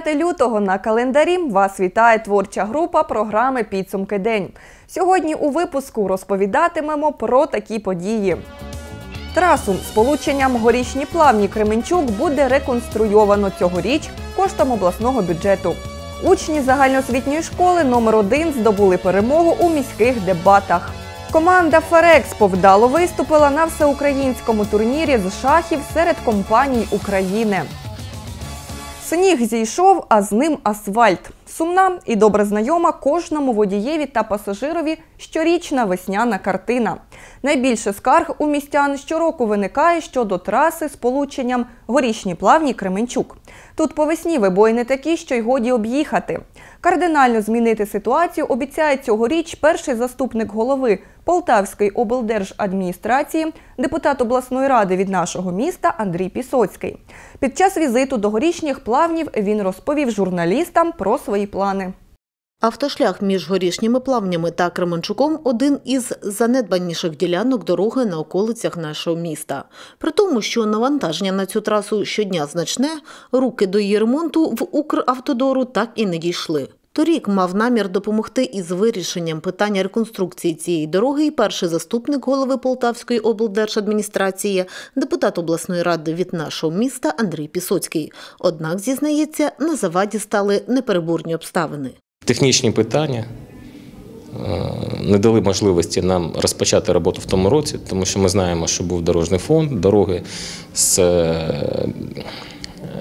9 лютого на календарі вас вітає творча група програми Підсумки день. Сьогодні у випуску розповідатимемо про такі події. Трасу з полученням горішні плавні Кременчук буде реконструйовано цьогоріч коштом обласного бюджету. Учні загальноосвітньої школи номер 1 здобули перемогу у міських дебатах. Команда Ферекспо вдало виступила на всеукраїнському турнірі з шахів серед компаній України. Сніг зійшов, а з ним асфальт. Сумна і добре знайома кожному водієві та пасажирові щорічна весняна картина. Найбільше скарг у містян щороку виникає щодо траси з полученням горішні плавні Кременчук. Тут по весні вибоїни такі, що й годі об'їхати. Кардинально змінити ситуацію обіцяє цьогоріч перший заступник голови Полтавської облдержадміністрації, депутат обласної ради від нашого міста Андрій Пісоцький. Під час візиту до горішніх плавнів він розповів журналістам про свої плани. Автошлях між горішніми плавнями та Кременчуком один із занедбаніших ділянок дороги на околицях нашого міста. При тому, що навантаження на цю трасу щодня значне, руки до її ремонту в Укравтодору так і не дійшли. Торік мав намір допомогти із вирішенням питання реконструкції цієї дороги і перший заступник голови Полтавської облдержадміністрації, депутат обласної ради від нашого міста Андрій Пісоцький. Однак, зізнається, на заваді стали непереборні обставини. Технічні питання е, не дали можливості нам розпочати роботу в тому році, тому що ми знаємо, що був дорожній фонд, дороги з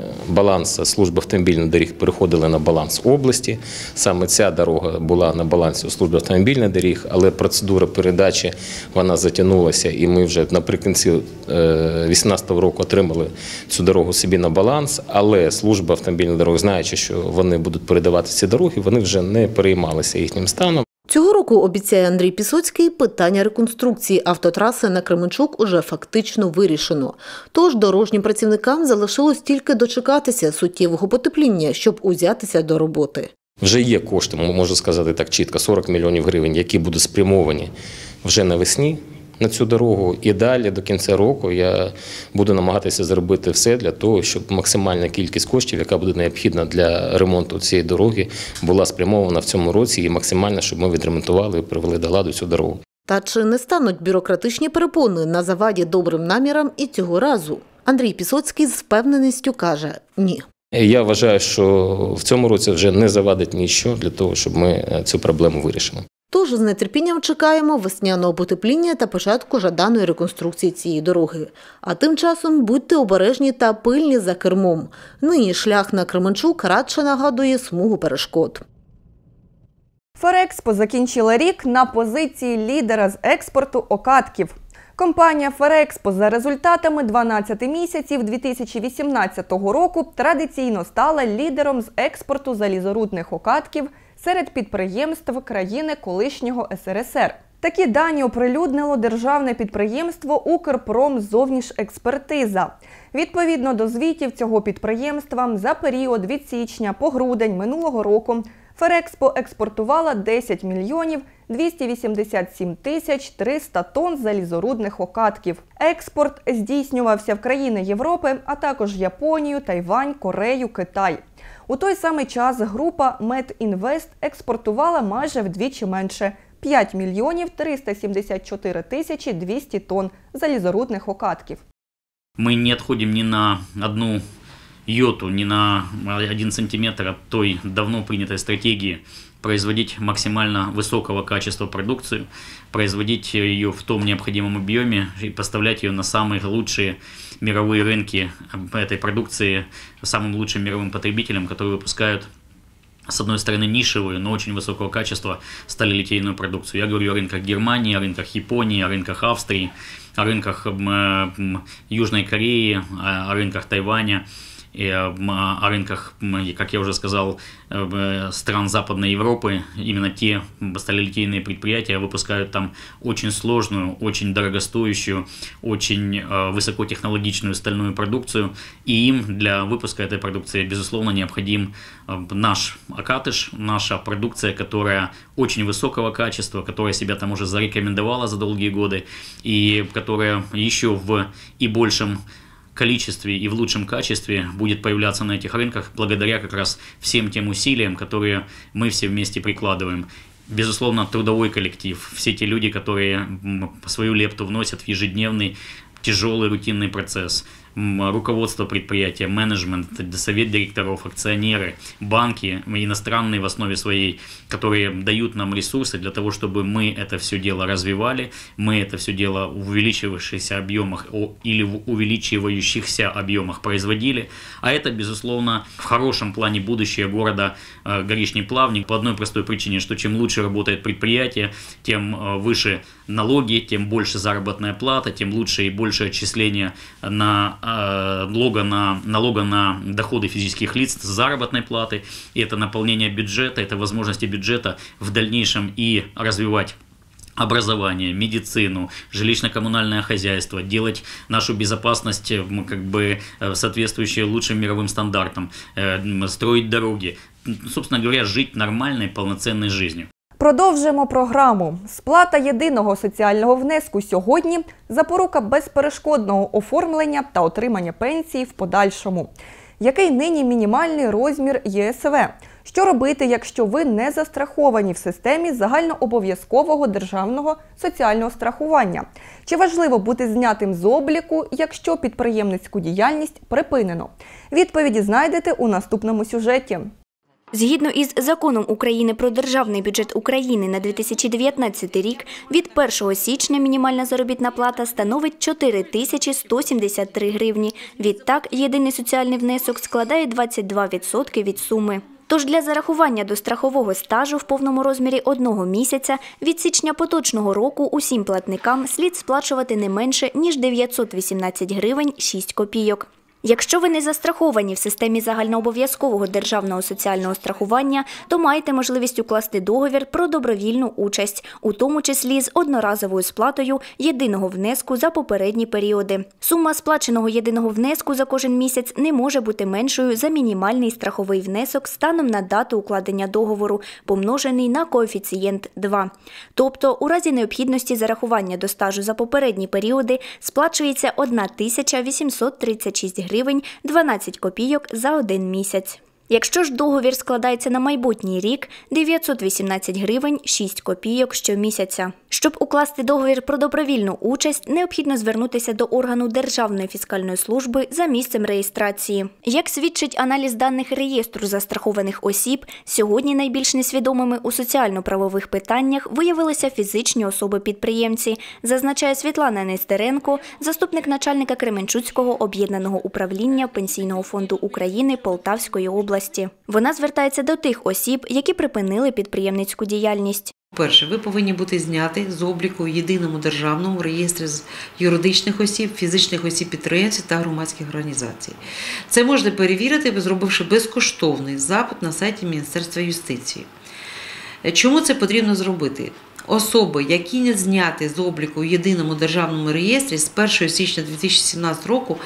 е, балансу служби автомобільних доріг переходили на баланс області. Саме ця дорога була на балансі у служби автомобільних доріг, але процедура передачі вона затягнулася, і ми вже наприкінці 2018 року отримали цю дорогу собі на баланс. Але служба автомобільних дорог, знаючи, що вони будуть передавати ці дороги, вони вже не переймалися їхнім станом. Цього року, обіцяє Андрій Пісоцький, питання реконструкції автотраси на Кременчук уже фактично вирішено. Тож дорожнім працівникам залишилось тільки дочекатися суттєвого потепління, щоб узятися до роботи. Вже є кошти, можу сказати так чітко, 40 мільйонів гривень, які будуть спрямовані вже навесні на цю дорогу. І далі до кінця року я буду намагатися зробити все для того, щоб максимальна кількість коштів, яка буде необхідна для ремонту цієї дороги, була спрямована в цьому році і максимально, щоб ми відремонтували і привели до ладу цю дорогу. Та чи не стануть бюрократичні перепони на заваді добрим намірам і цього разу? Андрій Пісоцький з впевненістю каже ні. Я вважаю, що в цьому році вже не завадить нічого для того, щоб ми цю проблему вирішили. Тож з нетерпінням чекаємо весняного потепління та початку жаданої реконструкції цієї дороги. А тим часом будьте обережні та пильні за кермом. Нині шлях на Кременчук радше нагадує смугу перешкод. Ферекспо закінчила рік на позиції лідера з експорту окатків. Компанія Ферекспо за результатами 12 місяців 2018 року традиційно стала лідером з експорту залізорудних окатків серед підприємств країни колишнього СРСР. Такі дані оприлюднило державне підприємство Укрпромзовнішекспертиза. Відповідно до звітів цього підприємства за період від січня по грудень минулого року Ферекспо експортувала 10 мільйонів 287 тисяч 300 тонн залізорудних окатків. Експорт здійснювався в країни Європи, а також Японію, Тайвань, Корею, Китай. У той самий час група Медінвест експортувала майже вдвічі менше 5 мільйонів 374 тисячі 200 тонн залізорудних окатків. Ми не відходимо ні на одну йоту, ні на один сантиметр от той давно принятой стратегии производить максимально высокого качества продукцию, производить ее в том необходимом объеме и поставлять ее на самые лучшие мировые рынки этой продукции самым лучшим мировым потребителям, которые выпускают с одной стороны, нишевую, но очень высокого качества сталелитейную продукцию. Я говорю о рынках Германии, о рынках Японии, о рынках Австрии, о рынках Южной Кореи, о рынках Тайваня и о рынках, как я уже сказал, стран Западной Европы. Именно те сталелитейные предприятия выпускают там очень сложную, очень дорогостоящую, очень высокотехнологичную стальную продукцию. И им для выпуска этой продукции, безусловно, необходим наш окатыш, наша продукция, которая очень высокого качества, которая себя там уже зарекомендовала за долгие годы и которая еще в и большем количестве и в лучшем качестве будет появляться на этих рынках благодаря как раз всем тем усилиям, которые мы все вместе прикладываем. Безусловно, трудовой коллектив, все те люди, которые свою лепту вносят в ежедневный тяжелый рутинный процесс, руководство предприятия, менеджмент, совет директоров, акционеры, банки иностранные в основе своей, которые дают нам ресурсы для того, чтобы мы это все дело развивали, мы это все дело в увеличивающихся объемах или в увеличивающихся объемах производили. А это, безусловно, в хорошем плане будущее города э, Горишний Плавник по одной простой причине, что чем лучше работает предприятие, тем э, выше налоги, тем больше заработная плата, тем лучше и больше отчисления на налога на, налога на доходы физических лиц с заработной платы. И это наполнение бюджета, это возможности бюджета в дальнейшем и развивать образование, медицину, жилищно-коммунальное хозяйство, делать нашу безопасность м, как бы э, соответствующей лучшим мировым стандартам, э, строить дороги, собственно говоря, жить нормальной, полноценной жизнью. Продовжимо програму. Сплата єдиного соціального внеску сьогодні запорука безперешкодного оформлення та отримання пенсії в подальшому. Який нині мінімальний розмір ЄСВ? Що робити, якщо ви не застраховані в системі загальнообов'язкового державного соціального страхування? Чи важливо бути знятим з обліку, якщо підприємницьку діяльність припинено? Відповіді знайдете у наступному сюжеті. Згідно із законом України про державний бюджет України на 2019 рік, від 1 січня мінімальна заробітна плата становить 4 тисячі 173 гривні. Відтак, єдиний соціальний внесок складає 22% від суми. Тож для зарахування до страхового стажу в повному розмірі одного місяця від січня поточного року усім платникам слід сплачувати не менше, ніж 918 гривень 6 копійок. Якщо ви не застраховані в системі загальнообов'язкового державного соціального страхування, то маєте можливість укласти договір про добровільну участь, у тому числі з одноразовою сплатою єдиного внеску за попередні періоди. Сума сплаченого єдиного внеску за кожен місяць не може бути меншою за мінімальний страховий внесок станом на дату укладення договору, помножений на коефіцієнт 2. Тобто, у разі необхідності зарахування до стажу за попередні періоди сплачується 1836 гривень 12 копійок за один місяць. Якщо ж договір складається на майбутній рік 918 гривень 6 копійок щомісяця. Щоб укласти договір про добровільну участь, необхідно звернутися до органу Державної фіскальної служби за місцем реєстрації. Як свідчить аналіз даних реєстру застрахованих осіб, сьогодні найбільш несвідомими у соціально-правових питаннях виявилися фізичні особи-підприємці, зазначає Світлана Нестеренко, заступник начальника Кременчуцького об'єднаного управління Пенсійного фонду України Полтавської області. Вона звертається до тих осіб, які припинили підприємницьку діяльність. Перше, ви повинні бути зняті з обліку в єдиному державному реєстрі з юридичних осіб, фізичних осіб підприємців та громадських організацій. Це можна перевірити, зробивши безкоштовний запит на сайті Міністерства юстиції. Чому це потрібно зробити? Особи, які не зняті з обліку в єдиному державному реєстрі з 1 січня 2017 року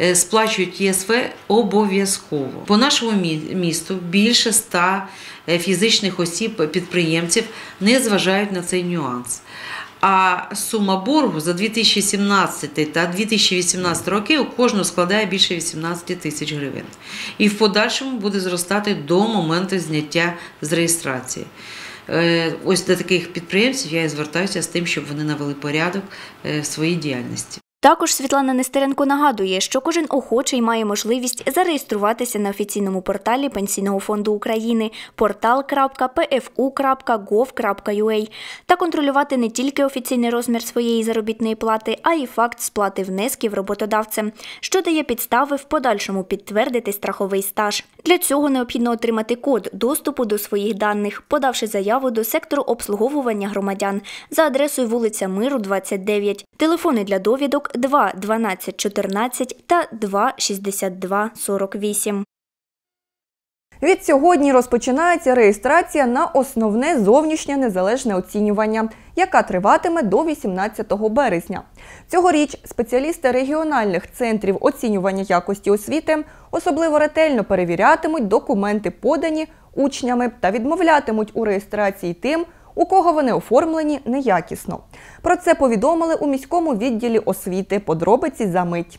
е, сплачують ЄСВ обов'язково. По нашому місту більше ста е, фізичних осіб підприємців не зважають на цей нюанс. А сума боргу за 2017 та 2018 роки у кожного складає більше 18 тисяч гривень. І в подальшому буде зростати до моменту зняття з реєстрації. Е, Ось до таких підприємців я і звертаюся з тим, щоб вони навели порядок е, в своїй діяльності. Також Світлана Нестеренко нагадує, що кожен охочий має можливість зареєструватися на офіційному порталі Пенсійного фонду України portal.pfu.gov.ua та контролювати не тільки офіційний розмір своєї заробітної плати, а й факт сплати внесків роботодавцем, що дає підстави в подальшому підтвердити страховий стаж. Для цього необхідно отримати код доступу до своїх даних, подавши заяву до сектору обслуговування громадян за адресою вулиця Миру, 29. Телефони для довідок 2 12 14 та 2 62 48. Від сьогодні розпочинається реєстрація на основне зовнішнє незалежне оцінювання, яка триватиме до 18 березня. Цьогоріч спеціалісти регіональних центрів оцінювання якості освіти особливо ретельно перевірятимуть документи, подані учнями, та відмовлятимуть у реєстрації тим, у кого вони оформлені неякісно. Про це повідомили у міському відділі освіти. Подробиці за мить.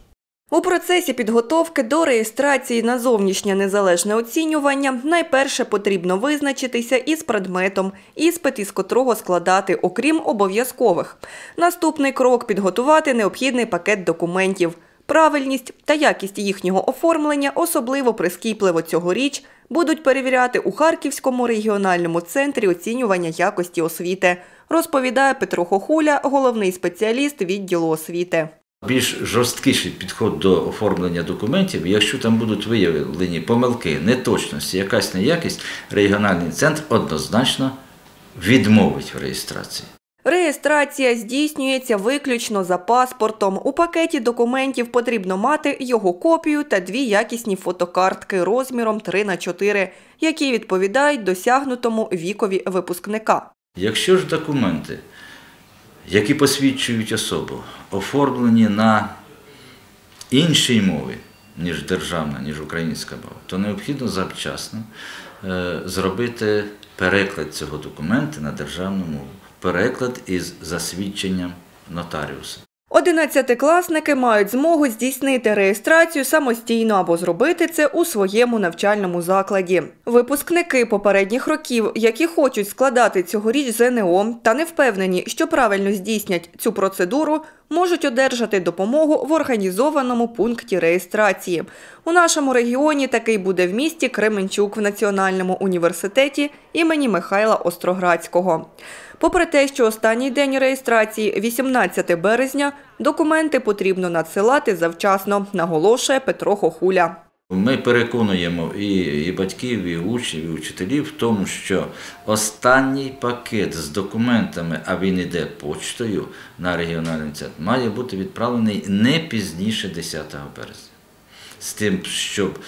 У процесі підготовки до реєстрації на зовнішнє незалежне оцінювання найперше потрібно визначитися із предметом, іспит із котрого складати, окрім обов'язкових. Наступний крок підготувати необхідний пакет документів. Правильність та якість їхнього оформлення особливо прискіпливо цьогоріч будуть перевіряти у Харківському регіональному центрі оцінювання якості освіти, розповідає Петро Хохуля, головний спеціаліст відділу освіти. Більш жорсткіший підход до оформлення документів, якщо там будуть виявлені помилки, неточності, якась неякість, регіональний центр однозначно відмовить в реєстрації. Реєстрація здійснюється виключно за паспортом. У пакеті документів потрібно мати його копію та дві якісні фотокартки розміром 3 на 4, які відповідають досягнутому вікові випускника. Якщо ж документи, які посвідчують особу, оформлені на іншій мові, ніж державна, ніж українська мова, то необхідно завчасно е, зробити переклад цього документа на державну мову. Переклад із засвідченням нотаріуса. Одинадцятикласники мають змогу здійснити реєстрацію самостійно або зробити це у своєму навчальному закладі. Випускники попередніх років, які хочуть складати цьогоріч ЗНО та не впевнені, що правильно здійснять цю процедуру, можуть одержати допомогу в організованому пункті реєстрації. У нашому регіоні такий буде в місті Кременчук в Національному університеті імені Михайла Остроградського. Попри те, що останній день реєстрації 18 березня, документи потрібно надсилати завчасно, наголошує Петро Хохуля. Ми переконуємо і, і батьків, і учнів, і учителів в тому, що останній пакет з документами, а він іде почтою на регіональний центр, має бути відправлений не пізніше 10 березня. З тим, щоб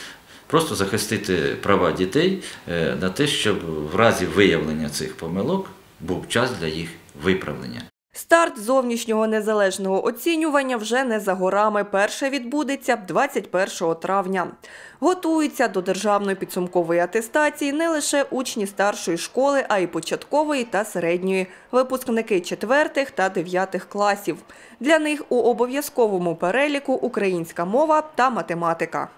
просто захистити права дітей е, на те, щоб в разі виявлення цих помилок був час для їх виправлення. Старт зовнішнього незалежного оцінювання вже не за горами. Перше відбудеться 21 травня. Готуються до державної підсумкової атестації не лише учні старшої школи, а й початкової та середньої, випускники четвертих та дев'ятих класів. Для них у обов'язковому переліку українська мова та математика.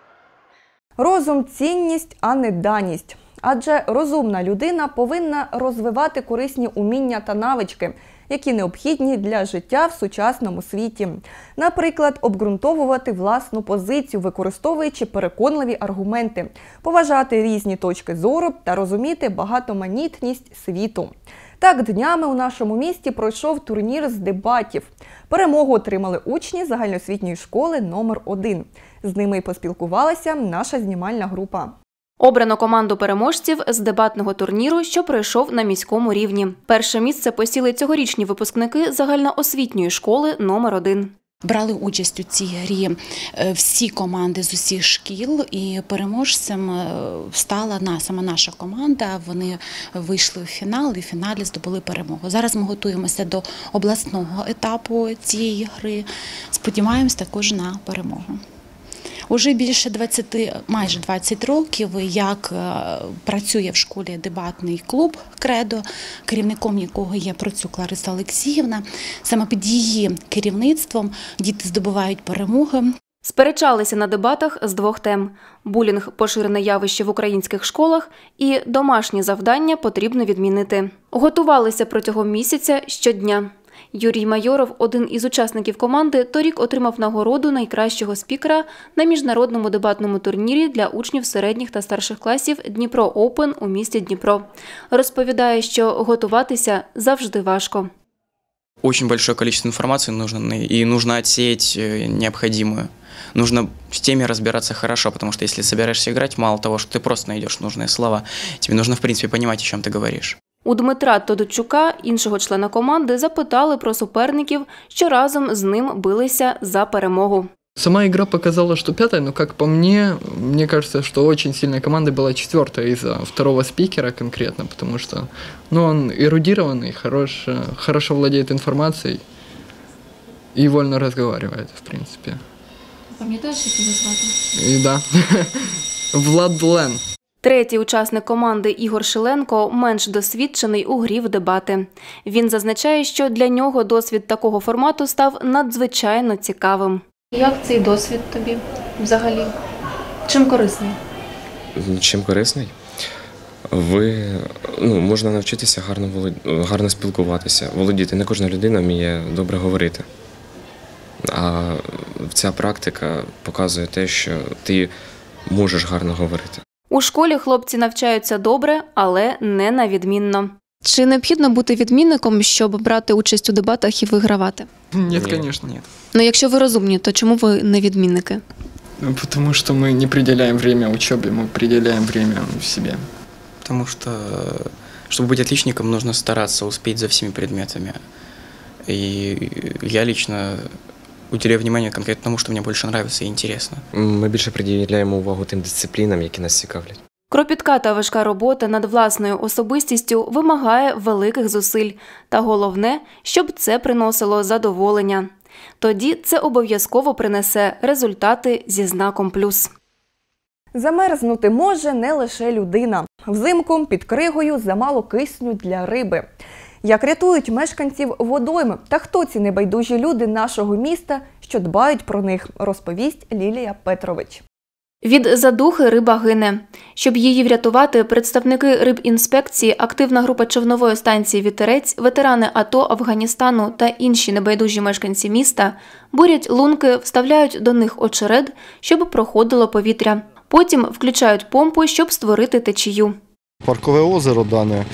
Розум цінність, а не даність. Адже розумна людина повинна розвивати корисні уміння та навички, які необхідні для життя в сучасному світі. Наприклад, обґрунтовувати власну позицію, використовуючи переконливі аргументи, поважати різні точки зору та розуміти багатоманітність світу. Так, днями у нашому місті пройшов турнір з дебатів. Перемогу отримали учні загальноосвітньої школи номер 1 З ними й поспілкувалася наша знімальна група. Обрано команду переможців з дебатного турніру, що пройшов на міському рівні. Перше місце посіли цьогорічні випускники загальноосвітньої школи номер 1 Брали участь у цій грі е, всі команди з усіх шкіл, і переможцем е, стала на саме наша команда. Вони вийшли у фінал і в фіналі здобули перемогу. Зараз ми готуємося до обласного етапу цієї гри. Сподіваємось також на перемогу. Уже більше 20, майже 20 років, як е, працює в школі дебатний клуб Кредо, керівником якого є Процюк Лариса Олексіївна. Саме під її керівництвом діти здобувають перемоги. Сперечалися на дебатах з двох тем: булінг поширене явище в українських школах і домашні завдання потрібно відмінити. Готувалися протягом місяця щодня. Юрій Майоров, один із учасників команди, торік отримав нагороду найкращого спікера на міжнародному дебатному турнірі для учнів середніх та старших класів Дніпро Оупен у місті Дніпро. Розповідає, що готуватися завжди важко. Очень большое количество информации нужно, и нужно отсеять э, необходимую. Нужно в теме разбираться хорошо, потому что если собираешься играть, мало того, что ты просто найдешь нужные слова, тебе нужно, в принципе, понимать, о чем ты говоришь. У Дмитра Тодочука, іншого члена команди, запитали про суперників, що разом з ним билися за перемогу. Сама игра показала, что пятая, но как по мне, мне кажется, что очень сильная команда была четвертая из-за второго спикера конкретно, потому что ну, он эрудированный, хорош, э, хорошо владеет информацией и вольно разговаривает, в принципе. Пам'ятаєш, як його звати? И да, Влад Лен. Третій учасник команди Ігор Шиленко менш досвідчений у грі в дебати. Він зазначає, що для нього досвід такого формату став надзвичайно цікавим. Як цей досвід тобі взагалі? Чим корисний? Чим корисний? Ви ну, можна навчитися гарно волод- гарно спілкуватися, володіти. Не кожна людина вміє добре говорити. А ця практика показує те, що ти можеш гарно говорити. У школі хлопці навчаються добре, але не на відмінно. Чи необхідно бути відмінником, щоб брати участь у дебатах і вигравати? Нет, Нет. конечно. Нет. Ну, якщо ви розумні, то чому ви не відмінники? Ну, Потому что мы не приделяем время учебе, мы приделяем время себе. Потому что, чтобы быть отличником, нужно стараться успеть за всеми предметами. И я лично уделяю внимание конкретно тому, что мне больше нравится и интересно. Ми більше приділяємо увагу тим дисциплінам, які нас цікавлять. Кропітка та важка робота над власною особистістю вимагає великих зусиль, та головне, щоб це приносило задоволення. Тоді це обов'язково принесе результати зі знаком плюс. Замерзнути може не лише людина. Взимку під кригою замало кисню для риби. Як рятують мешканців водойми та хто ці небайдужі люди нашого міста, що дбають про них, розповість Лілія Петрович. Від задухи риба гине. Щоб її врятувати, представники рибінспекції, активна група човнової станції Вітерець, ветерани АТО Афганістану та інші небайдужі мешканці міста бурять лунки, вставляють до них очеред, щоб проходило повітря. Потім включають помпу, щоб створити течію. Паркове озеро дане.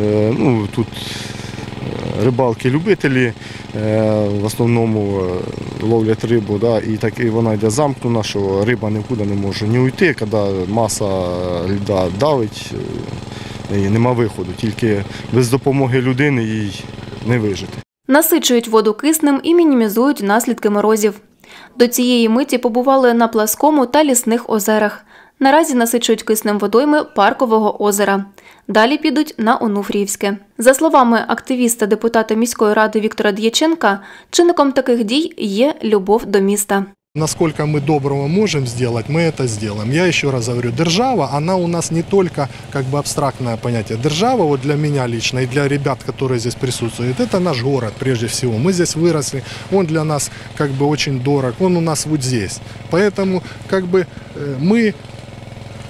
Е, Ну, тут е, рибалки-любителі е, в основному ловлять рибу, да, і так і вона йде замкнена, що риба нікуди не може ні уйти, коли маса льда давить, і нема виходу. Тільки без допомоги людини їй не вижити. Насичують воду киснем і мінімізують наслідки морозів. До цієї миті побували на Пласкому та лісних озерах. Наразі насичують киснем водойми паркового озера. Далі підуть на Онуфріївське. За словами активіста депутата міської ради Віктора Д'яченка, чинником таких дій є любов до міста. Насколько мы доброго можем сделать, мы это сделаем. Я еще раз говорю, держава, она у нас не только как бы абстрактное понятие. Держава, вот для меня лично и для ребят, которые здесь присутствуют, это наш город прежде всего. Мы здесь выросли, он для нас как бы очень дорог, он у нас вот здесь. Поэтому как бы э, мы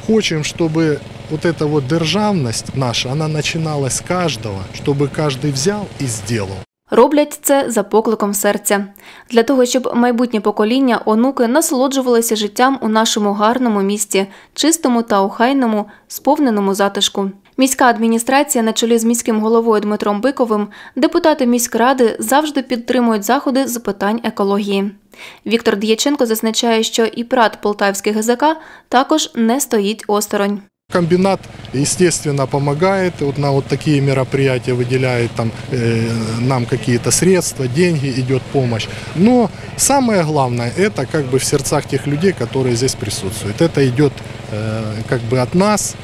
хотим, чтобы вот эта вот державность наша, она начиналась с каждого, чтобы каждый взял и сделал. Роблять це за покликом серця для того, щоб майбутнє покоління онуки насолоджувалися життям у нашому гарному місті, чистому та охайному, сповненому затишку. Міська адміністрація на чолі з міським головою Дмитром Биковим, депутати міськради завжди підтримують заходи з питань екології. Віктор Д'яченко зазначає, що і прат Полтавський ГЗК також не стоїть осторонь. Комбинат, естественно, помогает. Вот на вот такие мероприятия выделяет там, э, нам какие-то средства, деньги, идет помощь. Но самое главное, это как бы в сердцах тех людей, которые здесь присутствуют. Это идет э, как бы от нас,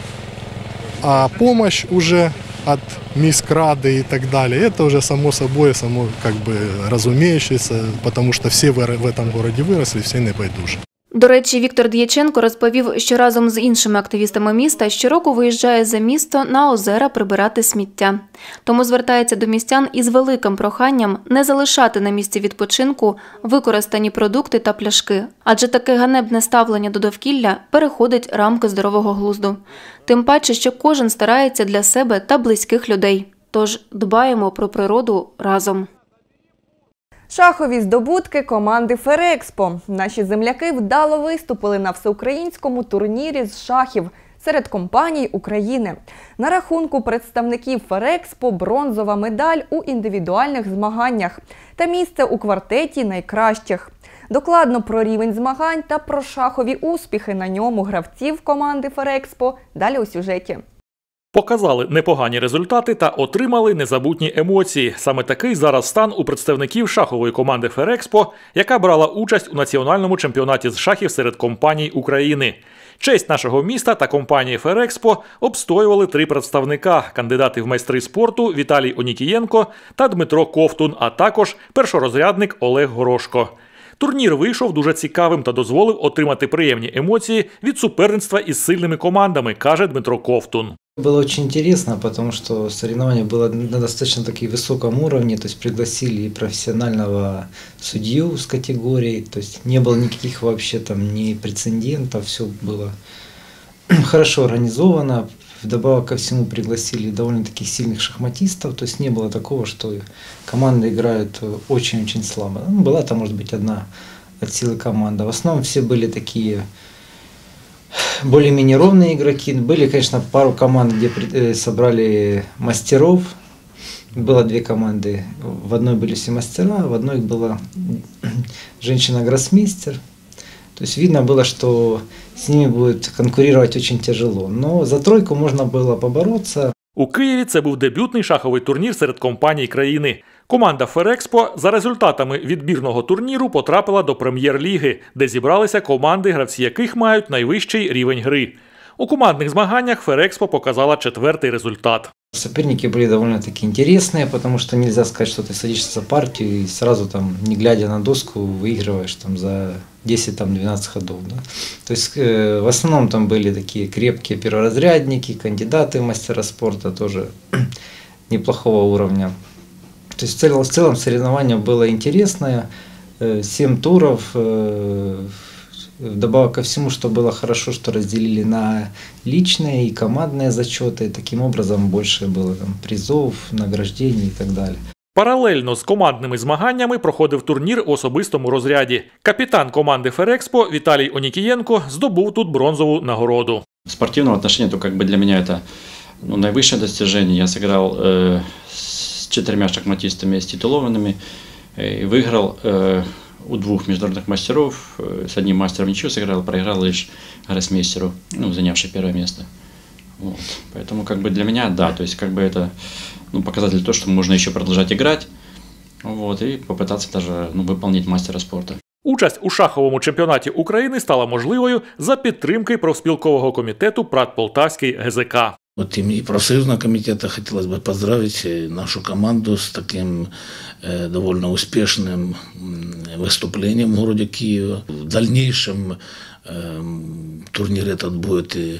а помощь уже от міськради и так далее, это уже само собой, само как бы разумеющееся, потому что все в, в этом городе выросли, все не байдужи. До речі, Віктор Д'яченко розповів, що разом з іншими активістами міста щороку виїжджає за місто на озера прибирати сміття. Тому звертається до містян із великим проханням не залишати на місці відпочинку використані продукти та пляшки, адже таке ганебне ставлення до довкілля переходить рамки здорового глузду. Тим паче, що кожен старається для себе та близьких людей. Тож дбаємо про природу разом. Шахові здобутки команди Ферекспо. Наші земляки вдало виступили на всеукраїнському турнірі з шахів серед компаній України. На рахунку представників Ферекспо бронзова медаль у індивідуальних змаганнях та місце у квартеті найкращих. Докладно про рівень змагань та про шахові успіхи на ньому гравців команди Ферекспо далі у сюжеті. Показали непогані результати та отримали незабутні емоції. Саме такий зараз стан у представників шахової команди Ферекспо, яка брала участь у національному чемпіонаті з шахів серед компаній України. Честь нашого міста та компанії Ферекспо обстоювали три представника: кандидати в майстри спорту Віталій Онікієнко та Дмитро Ковтун, а також першорозрядник Олег Горошко. Турнір вийшов дуже цікавим та дозволив отримати приємні емоції від суперництва із сильними командами, каже Дмитро Ковтун. Было очень интересно, потому что соревнование было на достаточно таки высоком уровне, то есть пригласили и профессионального судью с категорией, то есть не было никаких вообще там ни прецедентов, все было хорошо организовано. Вдобавок ко всему пригласили довольно таких сильных шахматистов, то есть не было такого, что команды играют очень-очень слабо. Ну, была там, может быть, одна от силы команда. В основном все были такие более-менее ровные игроки. Были, конечно, пару команд, где э, собрали мастеров. Было две команды. В одной были все мастера, в одной была женщина-гроссмейстер. То есть видно было, что с ними будет конкурировать очень тяжело. Но за тройку можно было побороться. У Києві це був дебютний шаховий турнір серед компаній країни. Команда Ферекспо за результатами відбірного турніру потрапила до прем'єр-ліги, де зібралися команди, гравці яких мають найвищий рівень гри. У командних змаганнях Ферекспо показала четвертий результат. Соперники были довольно-таки интересные, потому что нельзя сказать, что ты садишься за партию и сразу там, не глядя на доску, выигрываешь там за 10-12 ходов. Да? То есть э, в основном там были такие крепкие перворазрядники, кандидаты мастера спорта тоже неплохого уровня. То есть в целом, в целом соревнование было интересное, э, 7 туров, э, Вдобавок ко всему, что было хорошо, что разделили на личные и командные зачеты. Таким образом больше было там, призов, награждений и так далее. Паралельно з командними змаганнями проходив турнір в особистому розряді. Капітан команди Ферекспо Віталій Онікієнко здобув тут бронзову нагороду. В спортивном отношении, то как бы для меня это ну, наивысшее достижение. Я сыграл э, с четырьмя шахматистами с титулованными э, и выиграл э, у двух международных мастеров. Э, С одним мастером ничего сыграл, проиграл лишь гроссмейстеру, ну, занявший первое место. Вот. Поэтому как бы для меня, да, то есть как бы это ну, показатель того, что можно еще продолжать играть вот, и попытаться даже ну, выполнить мастера спорта. Участь у шаховому чемпіонаті України стала можливою за підтримки профспілкового комітету Прат Полтавський ГЗК. От імені профсоюзного комітету хотілося б поздравити нашу команду з таким э, довольно успішним м, выступлением в городе Киева. В дальнейшем э, турнир этот будет и, э,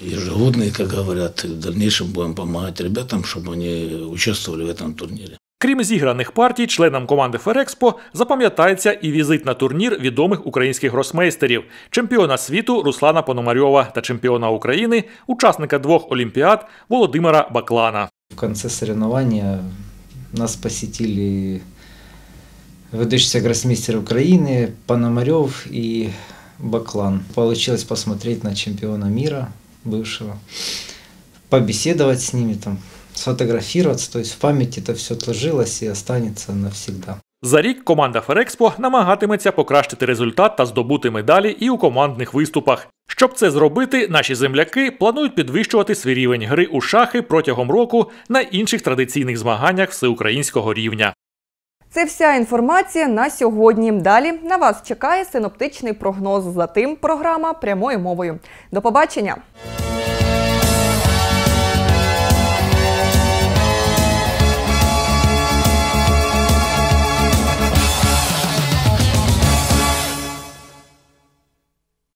ежегодный, как говорят. И в дальнейшем будем помогать ребятам, чтобы они участвовали в этом турнире. Крім зіграних партій, членам команди Ферекспо запам'ятається і візит на турнір відомих українських гросмейстерів, чемпіона світу Руслана Пономарьова та чемпіона України, учасника двох олімпіад Володимира Баклана. В конце соревнования нас посетили выдающийся гроссмейстер Украины Пономарев и Баклан. Получилось посмотреть на чемпиона мира бывшего, побеседовать с ними, там, сфотографироваться. То есть в памяти это все отложилось и останется навсегда. За рік команда Ферекспо намагатиметься покращити результат та здобути медалі і у командних виступах. Щоб це зробити, наші земляки планують підвищувати свій рівень гри у шахи протягом року на інших традиційних змаганнях всеукраїнського рівня. Це вся інформація на сьогодні. Далі на вас чекає синоптичний прогноз. Затим програма прямою мовою. До побачення!